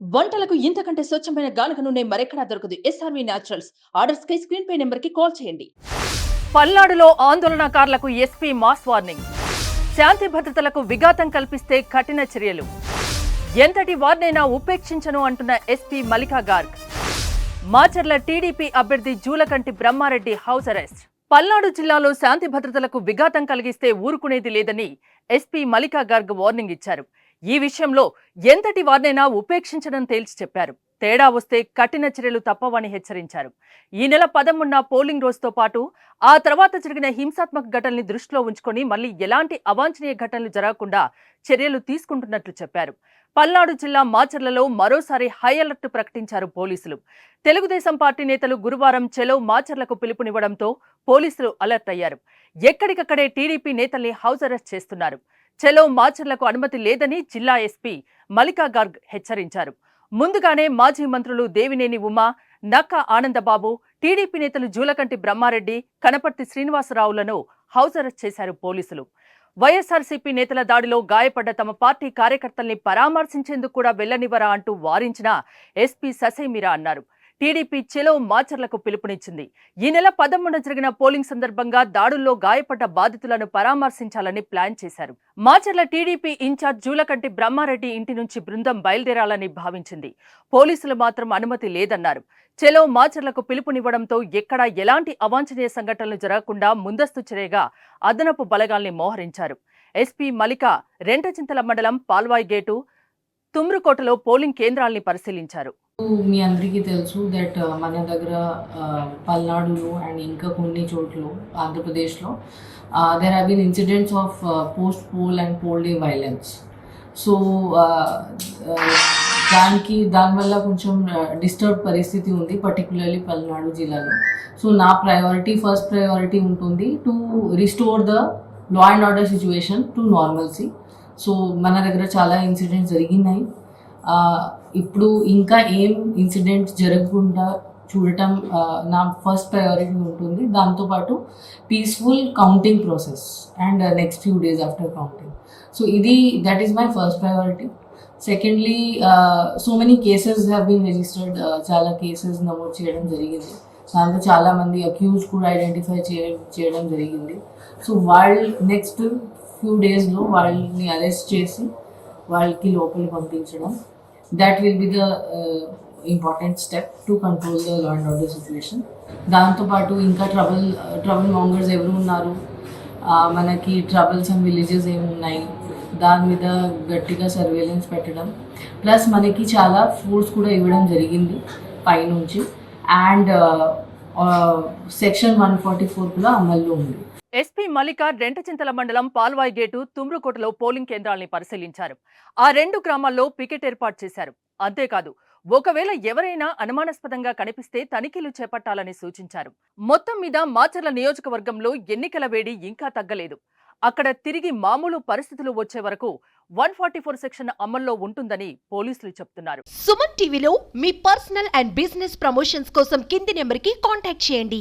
వంటలకు ఇంతకంటే స్వచ్ఛమైన గానుక నూనె మరెక్కడా దొరకదు. ఎస్ఆర్వి న్యాచురల్స్ ఆర్డర్స్ కై స్క్రీన్ పే నెంబర్కి కాల్ చేయండి. పల్నాడులో ఆందోళనకారులకు ఎస్పీ మాస్ వార్నింగ్. శాంతి భద్రతలకు విఘాతం కల్పిస్తే కఠిన చర్యలు. ఎంతటి వారినైనా ఉపేక్షించను అంటున్న ఎస్పీ మల్లికా గార్గ్ మాచర్ల టీడీపీ అభ్యర్థి జూలకంటి బ్రహ్మారెడ్డి హౌస్ అరెస్ట్. పల్నాడు జిల్లాలో శాంతి భద్రతలకు విఘాతం కలిగిస్తే ఊరుకునేది లేదని ఎస్పీ మల్లికా గార్గ్ వార్నింగ్ ఇచ్చారు. ఈ విషయంలో ఎంతటి వారినైనా ఉపేక్షించడం తేల్చి చెప్పారు. తేడా వస్తే కఠిన చర్యలు తప్పవని హెచ్చరించారు. ఈ నెల పదమూడున పోలింగ్ రోజుతో పాటు ఆ తర్వాత జరిగిన హింసాత్మక ఘటనల్ని దృష్టిలో ఉంచుకొని మళ్ళీ ఎలాంటి అవాంఛనీయ ఘటనలు జరగకుండా చర్యలు తీసుకుంటున్నట్లు చెప్పారు. పల్నాడు జిల్లా మాచర్లలో మరోసారి హై అలర్ట్ ప్రకటించారు పోలీసులు. తెలుగుదేశం పార్టీ నేతలు గురువారం చెలో మాచర్లకు పిలుపునివ్వడంతో పోలీసులు అలర్ట్ అయ్యారు. ఎక్కడికక్కడే టీడీపీ నేతల్ని హౌస్ అరెస్ట్ చేస్తున్నారు. చెలో మాచర్లకు అనుమతి లేదని జిల్లా ఎస్పీ మల్లికా గార్గ్ హెచ్చరించారు. ముందుగానే మాజీ మంత్రులు దేవినేని ఉమా నక్క ఆనందబాబు టీడీపీ నేతలు జూలకంటి బ్రహ్మారెడ్డి కనపర్తి శ్రీనివాసరావులను హౌస్ అరెస్ట్ చేశారు పోలీసులు. వైఎస్ఆర్సీపీ నేతల దాడిలో గాయపడ్డ తమ పార్టీ కార్యకర్తల్ని పరామర్శించేందుకు కూడా వెళ్ళనివ్వరా అంటూ వారించిన ఎస్పీ ససైమీరా అన్నారు. టీడీపీ చెలో మాచర్లకు పిలుపునిచ్చింది. ఈ నెల పదమూడున జరిగిన పోలింగ్ సందర్భంగా దాడుల్లో గాయపడ్డ బాధితులను పరామర్శించాలని ప్లాన్ చేశారు. మాచర్ల టీడీపీ ఇన్ఛార్జ్ జూలకంటి బ్రహ్మారెడ్డి ఇంటి నుంచి బృందం బయలుదేరాలని భావించింది. పోలీసులు మాత్రం అనుమతి లేదన్నారు. చెలో మాచర్లకు పిలుపునివ్వడంతో ఎక్కడా ఎలాంటి అవాంఛనీయ సంఘటనలు జరగకుండా ముందస్తు చర్యగా అదనపు బలగాల్ని మోహరించారు. ఎస్పీ మలిక రెంటచింతల మండలం పాల్వాయి గేటు తుమ్రుకోటలో పోలింగ్ కేంద్రాల్ని పరిశీలించారు. మీ అందరికీ తెలుసు దట్ uh, మన దగ్గర uh, పల్నాడులో అండ్ ఇంకా కొన్ని చోట్ల ఆంధ్రప్రదేశ్లో there have been incidents of post poll and poll day violence so దానికి దానివల్ల కొంచెం uh, డిస్టర్బ్ పరిస్థితి ఉంది పర్టికులర్లీ పల్నాడు జిల్లాలో. సో నా ప్రయారిటీ ఫస్ట్ ప్రయారిటీ ఉంటుంది to restore the law and order situation to normalcy so మన దగ్గర చాలా ఇన్సిడెంట్స్ జరిగినాయి. ఇప్పుడు ఇంకా ఏం ఇన్సిడెంట్స్ జరగకుండా చూడటం నా ఫస్ట్ ప్రయారిటీ ఉంటుంది. దాంతోపాటు peaceful counting process and next few days after counting so ఇది that is my first priority secondly so many cases have been registered చాలా కేసెస్ నమోదు చేయడం జరిగింది. దాంట్లో చాలామంది అక్యూజ్ కూడా ఐడెంటిఫై చేయ చేయడం జరిగింది. సో వాళ్ళు నెక్స్ట్ ఫ్యూ డేస్లో వాళ్ళని అరెస్ట్ చేసి వాళ్ళకి లోపలికి పంపించడం. That will be the important step to control the law and order situation దాంతోపాటు ఇంకా ట్రబుల్ ట్రబుల్ మాంగర్స్ ఎవరు ఉన్నారు? మనకి ట్రబుల్స్ అండ్ విలేజెస్ ఏమున్నాయి? దాని మీద గట్టిగా సర్వేలెన్స్ పెట్టడం. ప్లస్ మనకి చాలా ఫుడ్స్ కూడా ఇవ్వడం జరిగింది పైనుంచి. And section one forty four అమల్లో ఉంది. ఎస్పీ మల్లిక రెంటచింతల మండలం పాల్వాయి గేటు తుమ్రుకోటలో పోలింగ్ కేంద్రాల్ని పరిశీలించారు. ఆ రెండు గ్రామాల్లో పికెట్ ఏర్పాటు చేశారు. అంతేకాదు ఒకవేళ ఎవరైనా అనుమానాస్పదంగా కనిపిస్తే తనిఖీలు చేపట్టాలని సూచించారు. మొత్తం మీద మాచర్ల నియోజకవర్గంలో ఎన్నికల వేడి ఇంకా తగ్గలేదు. అక్కడ తిరిగి మామూలు పరిస్థితులు వచ్చే వరకు వన్ ఫార్టీ ఫోర్ సెక్షన్ అమల్లో ఉంటుందని పోలీసులు చెప్తున్నారు. సుమన్ టీవీలో మీ పర్సనల్ అండ్ బిజినెస్ ప్రమోషన్స్ కోసం కింది నెంబర్కి కాంటాక్ట్ చేయండి.